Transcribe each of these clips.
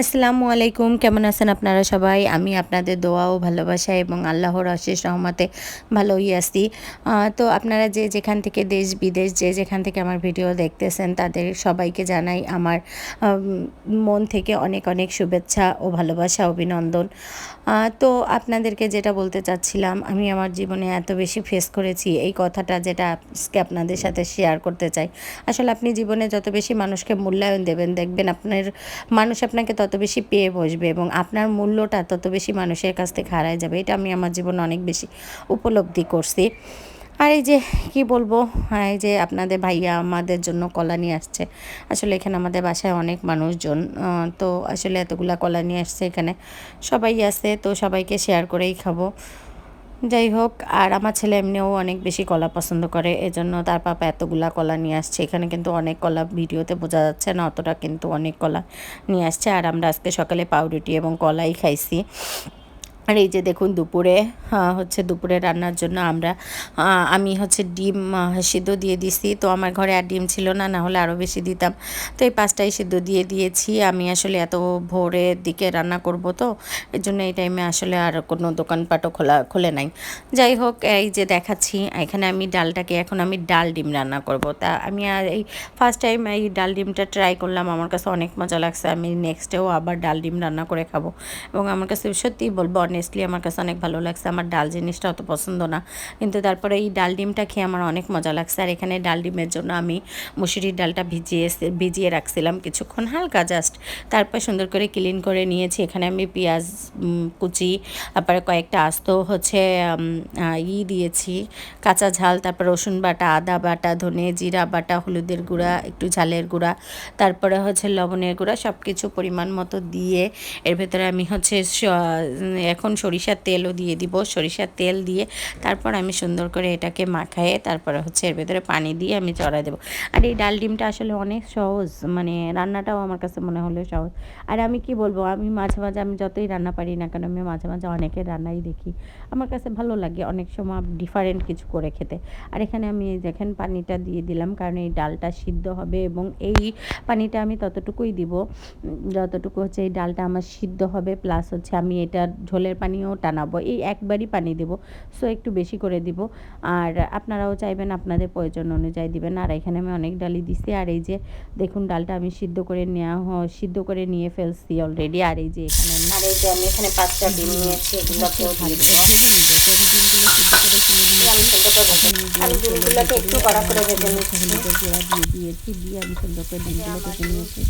আসসালামু আলাইকুম। কেমন আছেন আপনারা সবাই? আমি আপনাদের দোয়া ও ভালোবাসা এবং আল্লাহর অশেষ রহমতে ভালোই আছি। তো আপনারা যে যেখান থেকে দেশ, বিদেশ যে যেখান থেকে আমার ভিডিও দেখতেছেন, তাদের সবাইকে জানাই আমার মন থেকে অনেক অনেক শুভেচ্ছা ও ভালোবাসা, অভিনন্দন। তো আপনাদেরকে যেটা বলতে চাচ্ছিলাম, আমি আমার জীবনে এত বেশি ফেস করেছি, এই কথাটা যেটা আজকে আপনাদের সাথে শেয়ার করতে চাই। আসলে আপনি জীবনে যত বেশি মানুষকে মূল্যায়ন দেবেন, দেখবেন আপনার, মানুষ আপনাকে তত বেশি পেয়ে বসবে এবং আপনার মূল্যটা তত বেশি মানুষের কাছ থেকে হারায় যাবে। এটা আমি আমার জীবনে অনেক বেশি উপলব্ধি করছি। আর এই যে, কি বলব এই যে আপনাদের ভাইয়া আমাদের জন্য কলা নিয়ে আসছে। আসলে এখানে আমাদের বাসায় অনেক মানুষজন তো আসলে এতগুলা কলা নিয়ে আসছে এখানে। সবাই আছে, তো সবাইকে শেয়ার করেই খাব। যাই হোক, আর আমার ছেলে এমনিও অনেক বেশি কলা পছন্দ করে, এজন্য তার পাপা এতগুলা কলা নিয়ে আসছে। এখানে কিন্তু অনেক কলা ভিডিওতে বোঝা যাচ্ছে না, অতটা কিন্তু অনেক কলা নিয়ে আসছে। আর আমরা আজকে সকালে পাউরুটি এবং কলাই খাইছি। আর এই যে দেখুন দুপুরে হচ্ছে দুপুরে রান্নার জন্য আমরা আমি হচ্ছে ডিম সিদ্ধ দিয়ে দিছি। তো আমার ঘরে আর ডিম ছিল না না হলে আরও বেশি দিতাম। তো এই পাঁচটাই সিদ্ধ দিয়ে দিয়েছি। আমি আসলে এত ভোরের দিকে রান্না করব তো এর জন্য এই টাইমে আসলে আর কোনো দোকানপাটও খোলা, খুলে নাই। যাই হোক, এই যে দেখাচ্ছি, এখানে আমি ডালটাকে, এখন আমি ডাল ডিম রান্না করব। তা আমি আর এই ফার্স্ট টাইম এই ডাল ডিমটা ট্রাই করলাম, আমার কাছে অনেক মজা লাগছে। আমি নেক্সটেও আবার ডাল ডিম রান্না করে খাব। এবং আমার কাছে সত্যিই বলব অনেস্টলি আমার কাছে অনেক ভালো লাগছে। আমার ডাল জিনিসটা অত পছন্দ না। কিন্তু তারপরে এই ডাল ডিমটা খেয়ে আমার অনেক মজা লাগছে। আর এখানে ডাল ডিমের জন্য আমি মুসুরির ডালটা ভিজিয়ে ভিজিয়ে রাখছিলাম কিছুক্ষণ হালকা জাস্ট তারপর সুন্দর করে ক্লিন করে নিয়েছি। এখানে আমি পেঁয়াজ কুচি, তারপরে কয়েকটা আস্ত হচ্ছে ই দিয়েছি। কাঁচা ঝাল, তারপর রসুন বাটা, আদা বাটা, ধনে জিরা বাটা, হলুদের গুঁড়া, একটু ঝালের গুঁড়া, তারপরে হচ্ছে লবণের গুঁড়া সব কিছু পরিমাণ মতো দিয়ে এর ভেতরে আমি হচ্ছে স- এখন সরিষার তেলও দিয়ে দিব। সরিষার তেল দিয়ে তারপর আমি সুন্দর করে এটাকে মাখায়ে তারপরে হচ্ছে এর ভেতরে পানি দিয়ে আমি চড়াই দেবো। আর এই ডাল ডিমটা আসলে অনেক সহজ মানে রান্নাটাও আমার কাছে মনে হলো সহজ। আর আমি কি বলব, আমি মাঝে মাঝে আমি যতই রান্না পারি না কেন, আমি মাঝে মাঝে অনেকের রান্নাই দেখি। আমার কাছে ভালো লাগে অনেক সময় ডিফারেন্ট কিছু করে খেতে। আর এখানে আমি দেখেন পানিটা দিয়ে দিলাম, কারণ এই ডালটা সিদ্ধ হবে এবং এই পানিটা আমি ততটুকুই দিব। যতটুকু হচ্ছে এই ডালটা আমার সিদ্ধ হবে প্লাস হচ্ছে আমি এটা ঝোলের পানিও টানাবো এই একবারই পানি দেব। সো একটু বেশি করে দিব। আর আপনারাও চাইবেন আপনাদের প্রয়োজন অনুযায়ী দিবেন। আর এখানে আমি অনেক ডালই দিছি। আর এই যে দেখুন ডালটা আমি সিদ্ধ করে নেওয়া হ- সিদ্ধ করে নিয়ে ফেলছি অলরেডি আর এই যে এখানে আমি আর এই যে আমি এখানে পাঁচটা ডিম নিয়েছি এগুলোকেও দিয়ে ডিমগুলোকে দিয়েছি দিয়ে আমি সুন্দর করে ডিমগুলো কেটে নিয়েছি।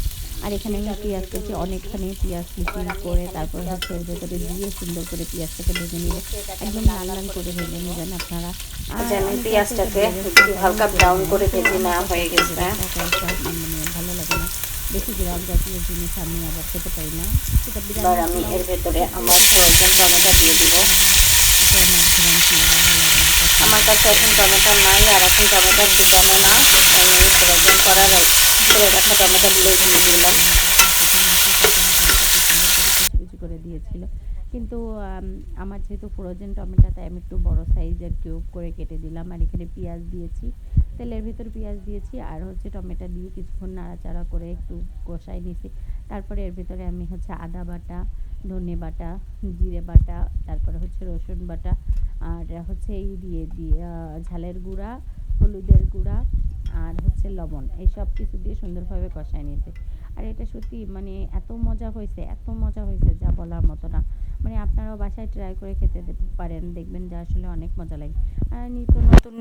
আর এখানে আমি পেঁয়াজ অনেকখানি পেঁয়াজ কুচি করে তারপর হচ্ছে এর ভেতরে দিয়ে সুন্দর করে পেঁয়াজটাকে ভেজে নিব একদম লাল লাল করে ভেজে নেবেন আপনারা। আর আমি পেঁয়াজটাকে একটু হালকা ব্রাউন করে ভেজে নেওয়া হয়ে গেছে। একা মানে ভালো লাগে না। বেশি গ্রাম জাতীয় জিনিস আমি আবার খেতে পারি না। সেটা বিরিয়ানি আমি এর ভেতরে আমার ফ্রোজেন টমেটো দিয়ে দিব। আমার কাছে এখন টমেটো নাই আর এখন টমেটোর দোকানও না তাই আমি ফ্রোজেন করা করে করে দিয়েছিল। কিন্তু আমার যেহেতু ফ্রোজেন টমেটো, তাই আমি একটু বড় সাইজের কিউব করে কেটে দিলাম। আর এখানে পেঁয়াজ দিয়েছি, তেলের ভিতর পেঁয়াজ দিয়েছি, আর হচ্ছে টমেটো দিয়ে কিছুক্ষণ নাড়াচাড়া করে একটু কষাই নিয়েছি তারপরে এর ভিতরে আমি হচ্ছে আদা বাটা, ধনে বাটা, জিরে বাটা, তারপরে হচ্ছে রসুন বাটা, আর হচ্ছে এই দিয়ে দিয়ে ঝালের গুঁড়া, হলুদের গুঁড়া আর হচ্ছে লবণ, এই সব কিছু দিয়ে সুন্দরভাবে কষায় নিয়েছে। আর এটা সত্যি মানে এত মজা হয়েছে, এত মজা হয়েছে যা বলার মতো না। মানে আপনারাও বাসায় ট্রাই করে খেতে পারেন, দেখবেন যে আসলে অনেক মজা লাগে। আর নিত্য নতুন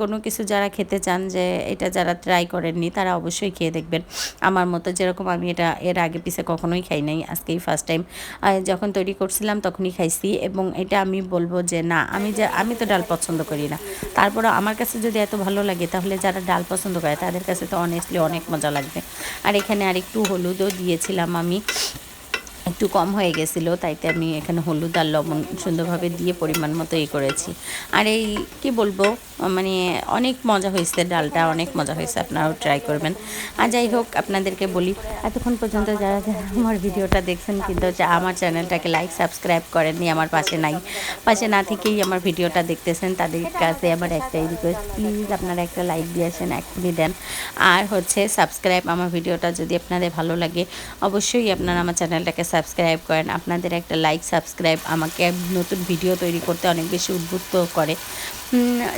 কোনো কিছু যারা খেতে চান যে এটা যারা ট্রাই করেননি, তারা অবশ্যই খেয়ে দেখবেন। আমার মতো যেরকম আমি এটা এর আগে পিছে কখনোই খাই নাই, আজকেই ফার্স্ট টাইম যখন তৈরি করছিলাম তখনই খাইছি এবং এটা আমি বলব যে না, আমি যে, আমি তো ডাল পছন্দ করি না। তারপরে আমার কাছে যদি এত ভালো লাগে তাহলে যারা ডাল পছন্দ করে তাদের কাছে তো অনেস্টলি অনেক মজা লাগবে। আর এখানে আরেকটু হলুদও দিয়েছিলাম আমি। একটু কম হয়ে গেছিল, তাইতে আমি এখানে হলুদ আর লবণ সুন্দরভাবে দিয়ে পরিমাণ মতো এই করেছি। আর এই, কি বলব মানে অনেক মজা হয়েছে ডালটা, অনেক মজা হয়েছে, আপনারাও ট্রাই করবেন। আর যাই হোক, আপনাদেরকে বলি, এতক্ষণ পর্যন্ত যারা যারা আমার ভিডিওটা দেখছেন, কিন্তু আমার চ্যানেলটাকে লাইক সাবস্ক্রাইব করেননি, আমার পাশে নাই, পাশে না থেকেই আমার ভিডিওটা দেখতেছেন, তাদের কাছে আমার একটাই রিকোয়েস্ট প্লিজ আপনারা একটা লাইক দিয়ে আসেন এখনই দেন। আর হচ্ছে সাবস্ক্রাইব আমার ভিডিওটা যদি আপনাদের ভালো লাগে, অবশ্যই আপনারা আমার চ্যানেলটাকে সাবস্ক্রাইব করেন। আপনাদের একটা লাইক সাবস্ক্রাইব আমাকে নতুন ভিডিও তৈরি করতে অনেক বেশি উদ্বুদ্ধ করে।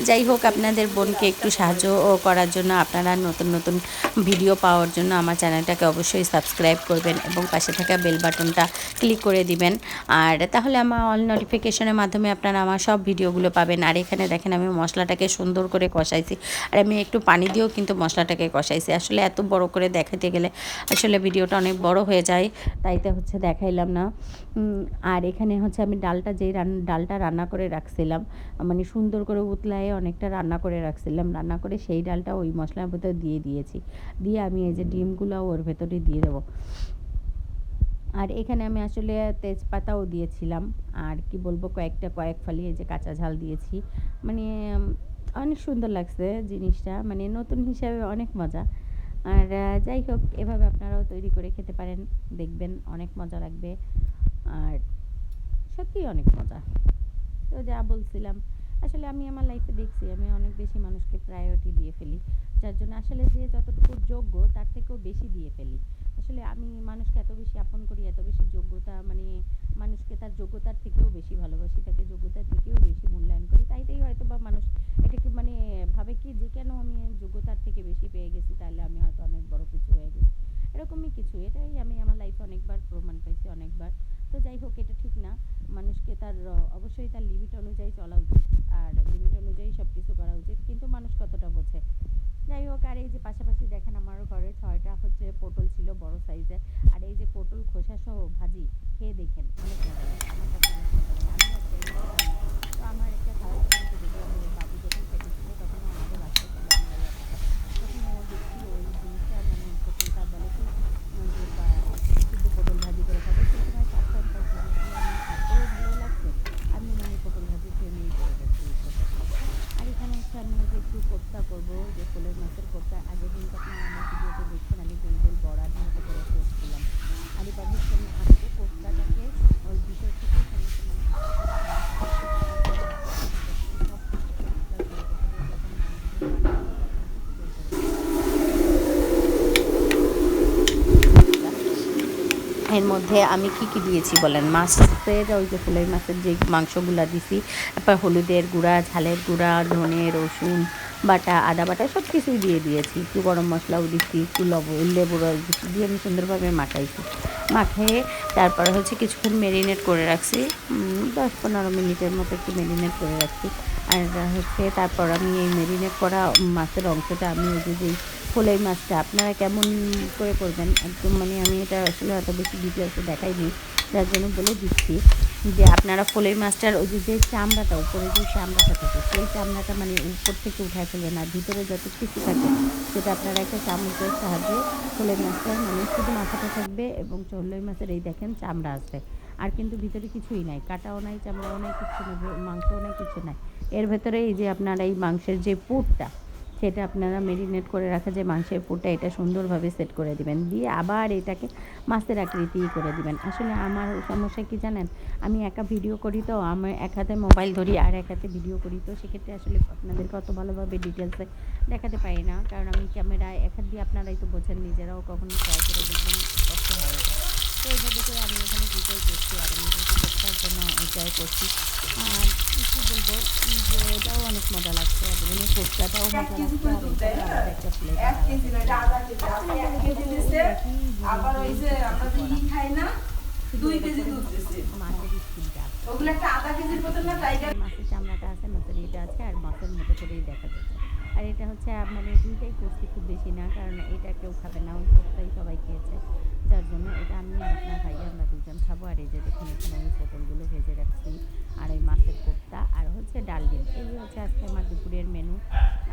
যাই হোক, আপনাদের বোনকে একটু সাহায্য করার জন্য আপনারা নতুন নতুন ভিডিও পাওয়ার জন্য আমার চ্যানেলটাকে অবশ্যই সাবস্ক্রাইব করবেন এবং পাশে থাকা বেল বাটনটা ক্লিক করে দিবেন। আর তাহলে আমার অল নোটিফিকেশনের মাধ্যমে আপনারা আমার সব ভিডিওগুলো পাবেন। আর এখানে দেখেন, আমি মশলাটাকে সুন্দর করে কষাইছি। আর আমি একটু পানি দিয়েও কিন্তু মশলাটাকে কষাইছি। আসলে এত বড় করে দেখাতে গেলে আসলে ভিডিওটা অনেক বড় হয়ে যায়, তাইতে হচ্ছে দেখাইলাম না। আর এখানে হচ্ছে আমি ডালটা যেই ডালটা রান্না করে রাখছিলাম মানে সুন্দর করে উতলায় অনেকটা রান্না করে রাখছিলাম। রান্না করে সেই ডালটা ওই মশলার ভেতর দিয়ে দিয়েছি। দিয়ে আমি এই যে ডিমগুলো ওর ভেতরে দিয়ে দেবো। আর এখানে আমি আসলে তেজপাতাও দিয়েছিলাম। আর কি বলব, কয়েকটা কয়েক ফালি এই যে কাঁচা ঝাল দিয়েছি। মানে অনেক সুন্দর লাগছে জিনিসটা। মানে নতুন হিসাবে অনেক মজা। আর যাই হোক, এভাবে আপনারাও তৈরি করে খেতে পারেন। দেখবেন অনেক মজা লাগবে। আর সত্যিই অনেক মজা। তো যা বলছিলাম আসলে আমি আমার লাইফে দেখছি, আমি অনেক বেশি মানুষকে প্রায়োরিটি দিয়ে ফেলি। যার জন্য আসলে যে যতটুকু যোগ্য, তার থেকেও বেশি দিয়ে ফেলি। আসলে আমি মানুষকে এত বেশি আপন করি, এত বেশি যোগ্যতা মানে মানুষকে তার যোগ্যতার থেকেও বেশি ভালোবাসি, তাকে যোগ্যতার থেকেও বেশি মূল্যায়ন করি। তাইতেই হয়তো বা মানুষ, এটাকে মানে ভাবে কি যে কেন আমি যোগ্যতার থেকে বেশি পেয়ে গেছি, তাহলে আমি হয়তো অনেক বড় কিছু হয়ে গেছি। এরকমই কিছু, এটাই আমি আমার লাইফে অনেকবার প্রমাণ পাইছি, অনেকবার। তো যাই হোক, এটা ঠিক না। মানুষকে তার অবশ্যই তার লিমিট অনুযায়ী চলা উচিত আর লিমিট অনুযায়ী সব কিছু করা উচিত, কিন্তু মানুষ কতটা বোঝে? যাই হোক, আর এই যে পাশাপাশি দেখেন আমার ঘরে ছয়টা হচ্ছে পটল ছিল বড় সাইজের আর এই যে পটল খোসা সহ ভাজি, খেয়ে দেখেন। অনেক মজা লাগে আমার কাছে আমি একটা এমনি খাই। তো আমার একটা খারাপ জিনিস দেখলাম যে বাবু যখন খেতেছিল তখন ও আমাদের বাচ্চা ছিল আমরা এই অবস্থা। তখন ও দেখছি ওই জিনিসটা মানে পটলটা বলে কি উম, যে বা- শুধু পটল ভাজি করে খাব সেই সময় সাবধান থাকছি আমার এত ভালো লাগছে আমি মানে পটল ভাজি প্রেমেই পড়ে গেছি এই পটল। আর এখানে হচ্ছে আমি করব, যে ফুলের মাছের কোপ্তা। আগে কিন্তু আপনারা আমার ভিডিওতে দেখছেন, আমি গোল গোল বড়া দিয়ে করে করছিলাম। আমি আজকে কোপ্তাটাকে ওই ভিতর থেকে এর মধ্যে আমি কি কি দিয়েছি বলেন? মাছের ওই যে ফুলের মাছের যে মাংসগুলো দিছি, তারপর হলুদের গুঁড়া, ঝালের গুঁড়া, ধনে, রসুন বাটা, আদা বাটা সব কিছুই দিয়ে দিয়েছি। একটু গরম মশলাও দিচ্ছি একটু লবণ লেবু রস দিচ্ছি দিয়ে আমি সুন্দরভাবে মাখাইছি। মাখিয়ে তারপর হচ্ছে কিছুক্ষণ মেরিনেট করে রাখছি। দশ পনেরো মিনিটের মতো একটু মেরিনেট করে রাখছি। আর হচ্ছে তারপর আমি এই মেরিনেট করা মাছের অংশটা, আমি ওই যে ফোলাই মাছটা, আপনারা কেমন করে করবেন? একদম মানে আমি এটা আসলে অত বেশি ডিটেলসে দেখাইনি। যার জন্য বলে দিচ্ছি। যে আপনারা ফোলাই মাছটার ওই যে চামড়াটা, উপরে যে চামড়াটা থাকে, সেই চামড়াটা মানে উপর থেকে উঠায় ফেলবেন আর ভিতরে যত কিছু থাকে, সেটা আপনারা একটা চামচের সাহায্যে ফোলাই মাছটার মানে শুধু মাথাটা থাকবে এবং চল্লই মাছের এই দেখেন চামড়া আছে। আর কিন্তু ভিতরে কিছুই নাই, কাটাও নাই, চামড়াও নাই, কিছু নেই, মাংসও নাই, কিছু নাই। এর ভেতরে এই যে আপনারা এই মাংসের যে পুরটা সেটা আপনারা মেরিনেট করে রাখা যে মাংসের পুরটা, এটা সুন্দরভাবে সেট করে দিবেন। দিয়ে আবার এটাকে মাছের আকৃতি করে দিবেন। আসলে আমার সমস্যা কি জানেন? আমি একা ভিডিও করি তো, আমি এক হাতে মোবাইল ধরি আর এক হাতে ভিডিও করি। তো সেক্ষেত্রে আসলে আপনাদেরকে অত ভালোভাবে ডিটেলসে দেখাতে পারি না। কারণ আমি ক্যামেরায় এক হাত দিয়ে আপনারাই তো বোঝেন নিজেরাও কখনো ট্রাই করে দেখবেন, কষ্ট হয়। তো এইভাবে করে আমি এখানে দুটোই করছি আর আমি জন্য এটাই করছি। আর কিছু বলব যে এটাও অনেক মজা লাগছে আর এমনি কোপ্তাটাও মজা লাগছে আর একটা এটা আবার ওই যে আমরা খাই না, দুই কেজি দুধ দিছে। মাছের স্কিনটা ওগুলো একটা আধা কেজির বোতল না, টাইগার মাছের চামড়াটা আছে মাছের ইটা আছে আর মাছের মতো করেই দেখা যাচ্ছে। আর এটা হচ্ছে মানে দুইটাই করছি খুব বেশি না কারণ এটা কেউ খাবে না ওই সবাই খেয়েছে। যার জন্য এটা আমি আর আপনার ভাই আমরা দুজন খাব। আর এই যে দেখুন, এখানে আমি পটলগুলো ভেজে রাখছি। আর এই মাছের কোপ্তা আর হচ্ছে ডাল ডিম। এই হচ্ছে আজকে আমার দুপুরের মেনু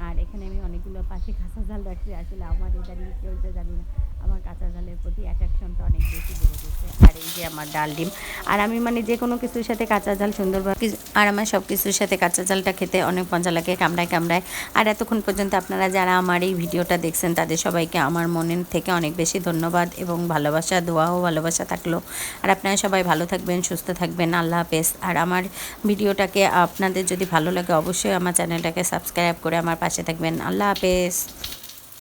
আর এখানে আমি অনেকগুলো পাখি খাসা জাল রাখছি। আসলে আমার এটা নিয়ে হচ্ছে জানি না। আমার কাঁচা ঝালের প্রতি অ্যাট্রাকশনটা অনেক বেশি বেড়ে গেছে। আর এই যে আমার ডাল ডিম, আর আমি মানে যে কোনো কিছুর সাথে কাঁচা ঝাল সুন্দরভাবে আর আমার সব কিছুর সাথে কাঁচা জালটা খেতে অনেক মজা লাগে, কামড়ায় কামড়ায়। আর এতক্ষণ পর্যন্ত আপনারা যারা আমার এই ভিডিওটা দেখছেন, তাদের সবাইকে আমার মনের থেকে অনেক বেশি ধন্যবাদ এবং ভালোবাসা, দোয়া ও ভালোবাসা থাকল। আর আপনারা সবাই ভালো থাকবেন, সুস্থ থাকবেন, আল্লাহ হাফেজ। আর আমার ভিডিওটাকে আপনাদের যদি ভালো লাগে, অবশ্যই আমার চ্যানেলটাকে সাবস্ক্রাইব করে আমার পাশে থাকবেন। আল্লাহ হাফেজ।